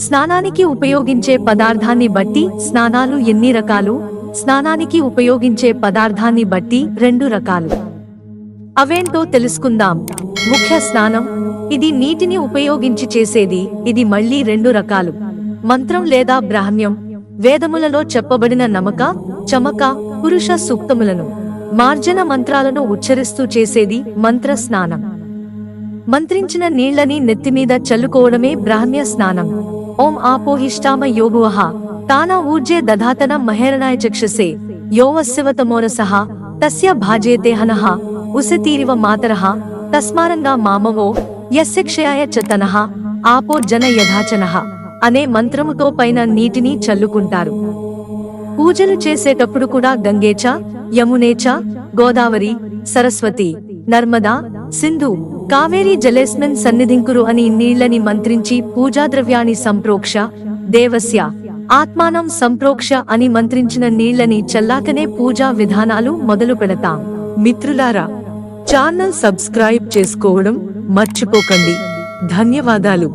స్నానానికి ఉపయోగించే పదార్థాన్ని బట్టి స్నానాలు ఎన్ని రకాలు? స్నానానికి ఉపయోగించే పదార్థాన్ని బట్టి రెండు రకాలు. అవేంటో తెలుసుకుందాం. ముఖ్య స్నానం. ఇది నీటిని ఉపయోగించి చేసేది. ఇది మళ్ళీ రెండు రకాలు. మంత్రం లేదా బ్రాహ్మ్యం. వేదములలో చెప్పబడిన నమక చమక పురుష సూక్తములను. మార్జన మంత్రాలను ఉచ్చరిస్తూ చేసేది మంత్ర స్నానం. మంత్రించిన నీళ్ళని నెత్తిమీద చల్లుకోవడమే బ్రాహ్మ్య స్నానం. ఓం ఆపోహిష్టామ యోగువః తానా ఊర్జే దధాతన మహేరణాయ చక్షసే. యోవస్యవతమోరసః తస్య భాజేతే హనః. ఉసతీరివ మాతరః. తస్మారంగా మామవో. యస్య క్షయాయ చ ఆపో జన యథాచనః. అనే మంత్రముతో పైన నీటిని చల్లుకుంటారు. పూజలు చేసేటప్పుడు కూడా గంగేచ యమునేచ గోదావరి సరస్వతి నర్మదా సింధు కావేరీ జలేస్మిన్ సన్నిధింకురు అని నీళ్ళని మంత్రించి పూజాద్రవ్యాన్ని సంప్రోక్ష దేవస్య ఆత్మానం సంప్రోక్ష అని మంత్రించిన నీళ్ళని చల్లాకనే పూజా విధానాలు మొదలు పెడతాం. మిత్రులారా ఛానల్ సబ్స్క్రైబ్ చేసుకోవడం మర్చిపోకండి. ధన్యవాదాలు.